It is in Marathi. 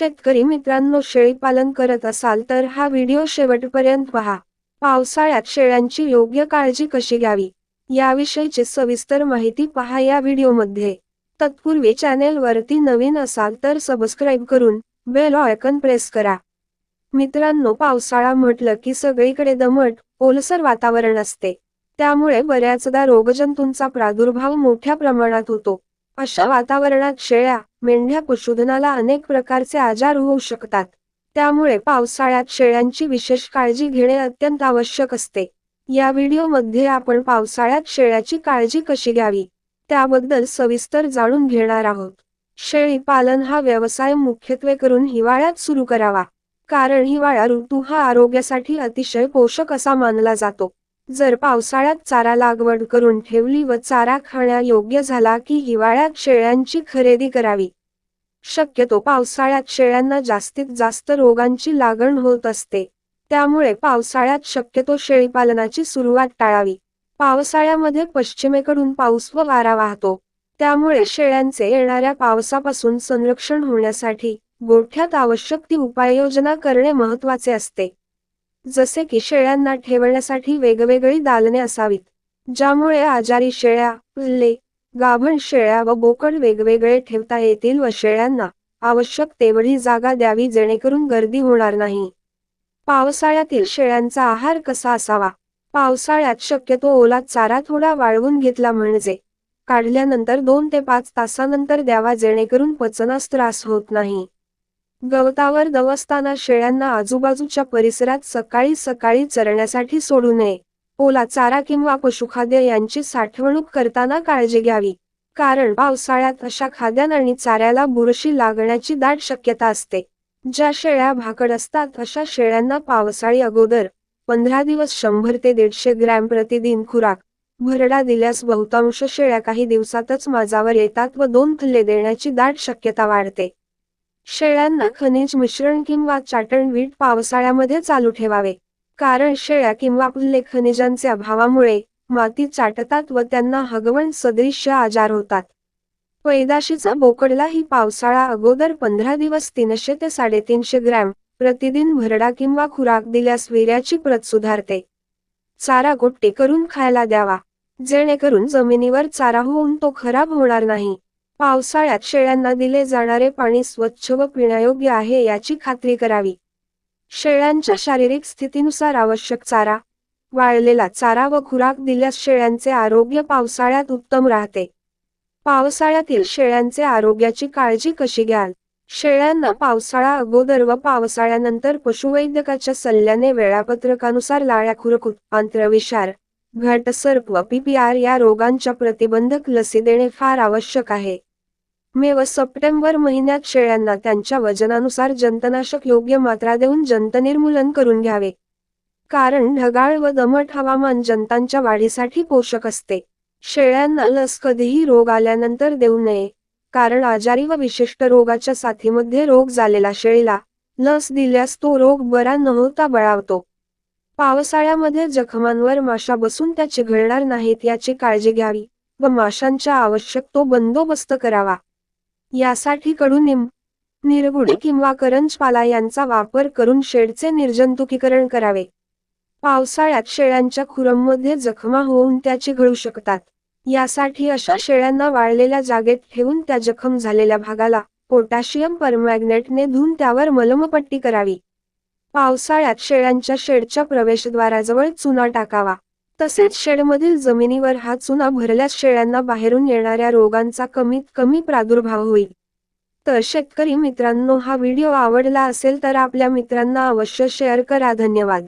शेतकरी मित्रांनो शेळी पालन करत असाल तर हा व्हिडिओ शेवटपर्यंत पहा. पावसाळ्यात शेळ्यांची योग्य काळजी कशी घ्यावी? याविषयीची सविस्तर माहिती पहा या व्हिडिओमध्ये. तत्पूर्वी चॅनेलवरती नवीन असाल तर सबस्क्राईब करून बेल ऑयकन प्रेस करा. मित्रांनो पावसाळा म्हटलं की सगळीकडे दमट ओलसर वातावरण असते. त्यामुळे बऱ्याचदा रोगजंतूंचा प्रादुर्भाव मोठ्या प्रमाणात होतो. अशा वातावरणात शेळ्या मेंढ्या पशुधनाला अनेक प्रकारचे आजार होऊ शकतात. त्यामुळे पावसाळ्यात शेळ्यांची विशेष काळजी घेणे अत्यंत आवश्यक असते. या व्हिडिओमध्ये आपण पावसाळ्यात शेळ्याची काळजी कशी घ्यावी त्याबद्दल सविस्तर जाणून घेणार आहोत. शेळी पालन हा व्यवसाय मुख्यत्वे करून हिवाळ्यात सुरू करावा कारण हिवाळा ऋतू हा आरोग्यासाठी अतिशय पोषक असा मानला जातो. जर पावसाळ्यात चारा लागवड करून ठेवली व चारा खाण्या योग्य झाला की हिवाळ्यात शेळ्यांची खरेदी करावी. शक्यतो पावसाळ्यात शेळ्यांना जास्तीत जास्त रोगांची लागण होत असते. त्यामुळे पावसाळ्यात शक्यतो शेळीपालनाची सुरुवात टाळावी. पावसाळ्यामध्ये पश्चिमेकडून पाऊस व वारा वाहतो. त्यामुळे शेळ्यांचे येणाऱ्या पावसापासून संरक्षण होण्यासाठी गोठ्यात आवश्यक ती उपाययोजना करणे महत्त्वाचे असते. जसे की शेळ्यांना ठेवण्यासाठी वेगवेगळी दालने असावीत ज्यामुळे आजारी शेळ्या पिल्ले गाभण शेळ्या व बोकड वेगवेगळे ठेवता येतील व शेळ्यांना आवश्यक तेवढी जागा द्यावी जेणेकरून गर्दी होणार नाही. पावसाळ्यातील शेळ्यांचा आहार कसा असावा? पावसाळ्यात शक्यतो ओला चारा थोडा वाळवून घेतला म्हणजे काढल्यानंतर दोन ते पाच तासानंतर द्यावा जेणेकरून पचनास त्रास होत नाही. गवतावर दवसताना शेळ्यांना आजूबाजूच्या परिसरात सकाळी सकाळी चरण्यासाठी सोडू नये. ओला चारा किंवा पशुखाद्य यांची साठवणूक करताना काळजी घ्यावी. कारण पावसाळ्यात अशा खाद्यान आणि चाऱ्याला बुरशी लागण्याची दाट शक्यता असते. ज्या शेळ्या भाकड असतात अशा शेळ्यांना पावसाळी अगोदर पंधरा दिवस शंभर ते दीडशे ग्रॅम प्रतिदिन खुराक भरडा दिल्यास बहुतांश शेळ्या काही दिवसातच माझावर येतात व दोन थल्ले देण्याची दाट शक्यता वाढते. शेळ्यांना खनिज मिश्रण किंवा चाटण वीट पावसाळ्यामध्ये चालू ठेवावे. कारण शेळ्या किंवा पुल्ले खनिजांच्या अभावामुळे माती चाटतात व त्यांना हगवण सदृश्य आजार होतात. पैदाशीचा बोकडला ही पावसाळा अगोदर पंधरा दिवस तीनशे ते साडेतीनशे ग्रॅम प्रतिदिन भरडा किंवा खुराक दिल्यास वीर्याची प्रत सुधारते. चारा गोट्टे करून खायला द्यावा. जेणेकरून जमिनीवर चारा होऊन तो खराब होणार नाही. पावसाळ्यात शेळ्यांना दिले जाणारे पाणी स्वच्छ व पिण्यायोग्य आहे याची खात्री करावी. शेळ्यांच्या शारीरिक स्थितीनुसार आवश्यक चारा वाळलेला चारा व खुराक दिल्यास शेळ्यांचे आरोग्य पावसाळ्यात उत्तम राहते. पावसाळ्यातील शेळ्यांचे आरोग्याची काळजी कशी घ्याल? शेळ्यांना पावसाळा अगोदर व पावसाळ्यानंतर पशुवैद्यकाच्या सल्ल्याने वेळापत्रकानुसार लाळ्या खुरकूत आंत्रविषार घटसर्प व पीपीआर या रोगांच्या प्रतिबंधक लसी देणे फार आवश्यक आहे. मे व सप्टेंबर महिन्यात शेळ्यांना त्यांच्या वजनानुसार जंतनाशक योग्य मात्रा देऊन जंतनिर्मूलन करून घ्यावे. कारण ढगाळ व दमट हवामान जंतांच्या वाढीसाठी पोषक असते. शेळ्यांना लस कधीही रोग आल्यानंतर देऊ नये. कारण आजारी व विशिष्ट रोगाच्या साथीमध्ये रोग झालेला शेळीला लस दिल्यास तो रोग बरा न होता बळावतो. पावसाळ्यामध्ये जखमांवर माशा बसून त्या चिघळणार नाहीत याची काळजी घ्यावी व माशांच्या आवश्यक तो बंदोबस्त करावा. यासाठी कडुनिंब निरगुडी किंवा करंजपाला यांचा वापर करून शेडचे निर्जंतुकीकरण करावे. पावसाळ्यात शेळ्यांच्या खुरममध्ये जखमा होऊन त्या चिघळू शकतात. यासाठी अशा शेळ्यांना वाळलेल्या जागेत ठेवून त्या जखम झालेल्या भागाला पोटॅशियम परमॅग्नेटने धुवून त्यावर मलमपट्टी करावी. पावसाळ्यात शेळ्यांच्या शेडच्या प्रवेशद्वाराजवळ चुना टाकावा. तसेच शेडमधील जमिनीवर हा चुना भरल्यास शेळ्यांना बाहेरून येणाऱ्या रोगांचा कमीत कमी प्रादुर्भाव होईल. तर शेतकरी मित्रांनो हा व्हिडिओ आवडला असेल तर आपल्या मित्रांना अवश्य शेअर करा. धन्यवाद.